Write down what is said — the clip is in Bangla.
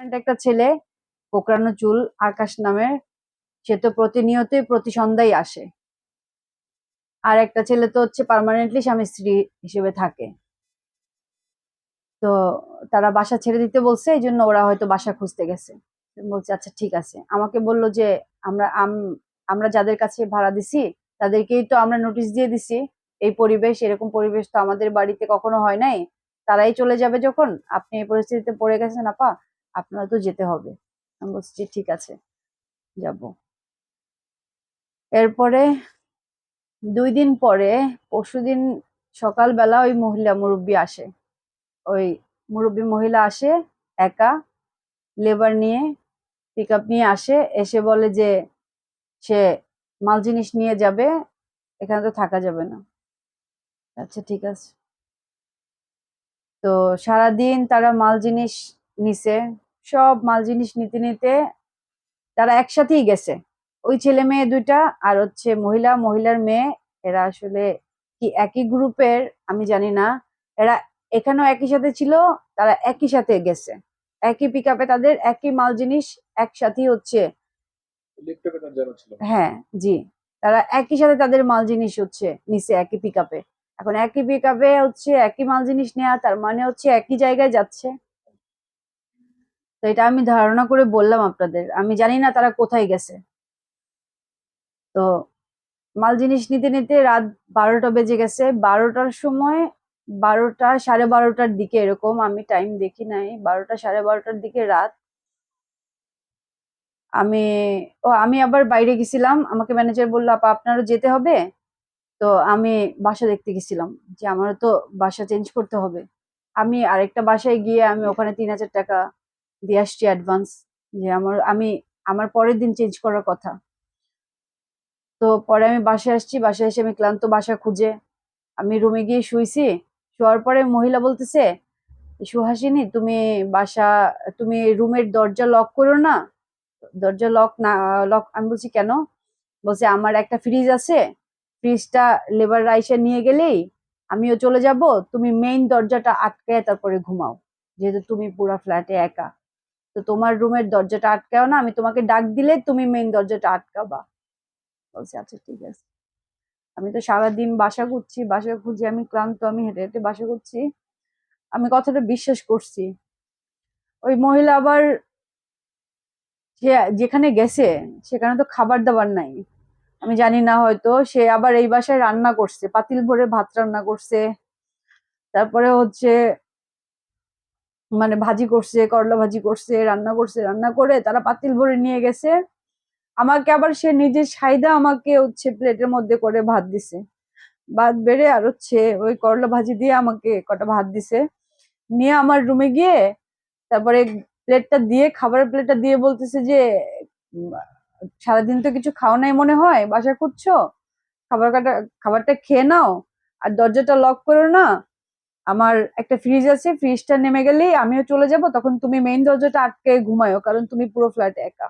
একটা ছেলে, কোকড়ানো চুল, আকাশ নামের, সে তো প্রতিনিয়তই প্রতি সন্ধ্যায় আসে। আর একটা ছেলে তো হচ্ছে পার্মানেন্টলি স্বামী স্ত্রী হিসেবে থাকে। তো তারা বাসা ছেড়ে দিতে বলছে এই জন্য ওরা হয়তো বাসা খুঁজতে গেছে। বলছে আচ্ছা ঠিক আছে। আমাকে বলল যে, আমরা, আম- আমরা যাদের কাছে ভাড়া দিছি, তাদেরকেই তো আমরা নোটিশ দিয়ে দিছি। এই পরিবেশ, এরকম পরিবেশ তো আমাদের বাড়িতে কখনো হয় নাই। তারাই চলে যাবে যখন। আপনি এই পরিস্থিতিতে পড়ে গেছেন, আপা। আপনারা তো যেতে হবে। আমি বলছি ঠিক আছে, যাব। এরপরে দুই দিন পরে পরশুদিন সকালবেলা ওই মহিলা মুরব্বী আসে। ওই মুরব্বী মহিলা আসে, একা লেবার নিয়ে পিক নিয়ে আসে, এসে বলে যে সে মাল জিনিস নিয়ে যাবে, এখানে তো থাকা যাবে না। আচ্ছা ঠিক আছে। তো সারাদিন তারা মাল জিনিস নিছে সব মাল জিনিস নিতে নিতে তারা একসাথেই গেছে। ওই ছেলে মেয়ে দুইটা আর হচ্ছে মহিলা। মহিলার মেয়ে এরা আসলে কি একই গ্রুপের আমি জানি না। এরা এখানেও একই সাথে ছিল তারা একই সাথে গেছে। একই পিক তাদের একই মাল জিনিস একসাথেই হচ্ছে। হ্যাঁ জি। তারা একই সাথে তাদের মাল জিনিস হচ্ছে নিচে একই পিক এখন একই পিক হচ্ছে একই মাল জিনিস নেওয়া তার মানে হচ্ছে একই জায়গায় যাচ্ছে। তো এটা আমি ধারণা করে বললাম আপনাদের। আমি জানি না তারা কোথায় গেছে। তো মাল জিনিস নিতে নিতে রাত বারোটা বেজে গেছে। বারোটার সময় বারোটা সাড়ে বারোটার দিকে এরকম, আমি টাইম দেখি নাই। বারোটা সাড়ে বারোটার দিকে রাত। আমি, ও, আমি আবার বাইরে গেছিলাম। আমাকে ম্যানেজার বলল, আপা, আপনারও যেতে হবে? তো আমি বাসা দেখতে গেছিলাম। যে আমারও তো বাসা চেঞ্জ করতে হবে। আমি আরেকটা বাসায় গিয়ে আমি ওখানে তিন হাজার টাকা দিয়ে আসছি অ্যাডভান্স যে আমার, আমি, আমার পরের দিন চেঞ্জ করার কথা। তো পরে আমি বাসায় আসছি, বাসায় এসে আমি ক্লান্ত বাসা খুঁজে, আমি রুমে গিয়ে শুইছি, শোয়ার পরে মহিলা বলতেছে সুহাসিনী তুমি বাসা, তুমি রুমের দরজা লক করো না? দরজা লক না লক আমি বলছি, কেন? বলছে, আমার একটা ফ্রিজ আছে ফ্রিজটা লেবার রাইসে নিয়ে গেলেই আমিও চলে যাব, তুমি মেইন দরজাটা আটকায় তারপরে ঘুমাও, যেহেতু তুমি পুরা ফ্ল্যাটে একা। তো তোমার রুমের দরজাটা আটকাও না, আমি তোমাকে ডাক দিলে তুমি মেইন দরজাটা আটকাবা। বলছে আচ্ছা ঠিক আছে। আমি তো সারাদিন বাসা করছি বাসা খুঁজে আমি ক্লান্ত, আমি হেঁটে হেঁটে বাসা করছি আমি কথাটা বিশ্বাস করছি। ওই মহিলা আবার সে যেখানে গেছে, সেখানে তো খাবার দাবার নাই। আমি জানি না হয়তো, সে আবার এই বাসায় রান্না করছে, পাতিল ভরে ভাত রান্না করছে। তারপরে হচ্ছে মানে ভাজি করছে, করলা ভাজি করছে, রান্না করছে, রান্না করে তারা পাতিল ভরে নিয়ে গেছে। আমাকে আবার সে নিজের সাইদা আমাকে হচ্ছে প্লেটের মধ্যে করে ভাত দিছে। ভাত বেড়ে আর হচ্ছে ওই করলা ভাজি দিয়ে আমাকে কটা ভাত দিছে। নিয়ে আমার রুমে গিয়ে তারপরে প্লেটটা দিয়ে, খাবারের প্লেটটা দিয়ে বলতেছে যে সারাদিন তো কিছু খাও নাই মনে হয় বাসা খুঁজছো? খাবার কাটা, খাবারটা খেয়ে নাও, আর দরজাটা লক করো না। আমার একটা ফ্রিজ আছে ফ্রিজটা নেমে গেলেই আমিও চলে যাব, তখন তুমি মেইন দরজাটা আটকে ঘুমায়ো, কারণ তুমি পুরো ফ্ল্যাটে একা।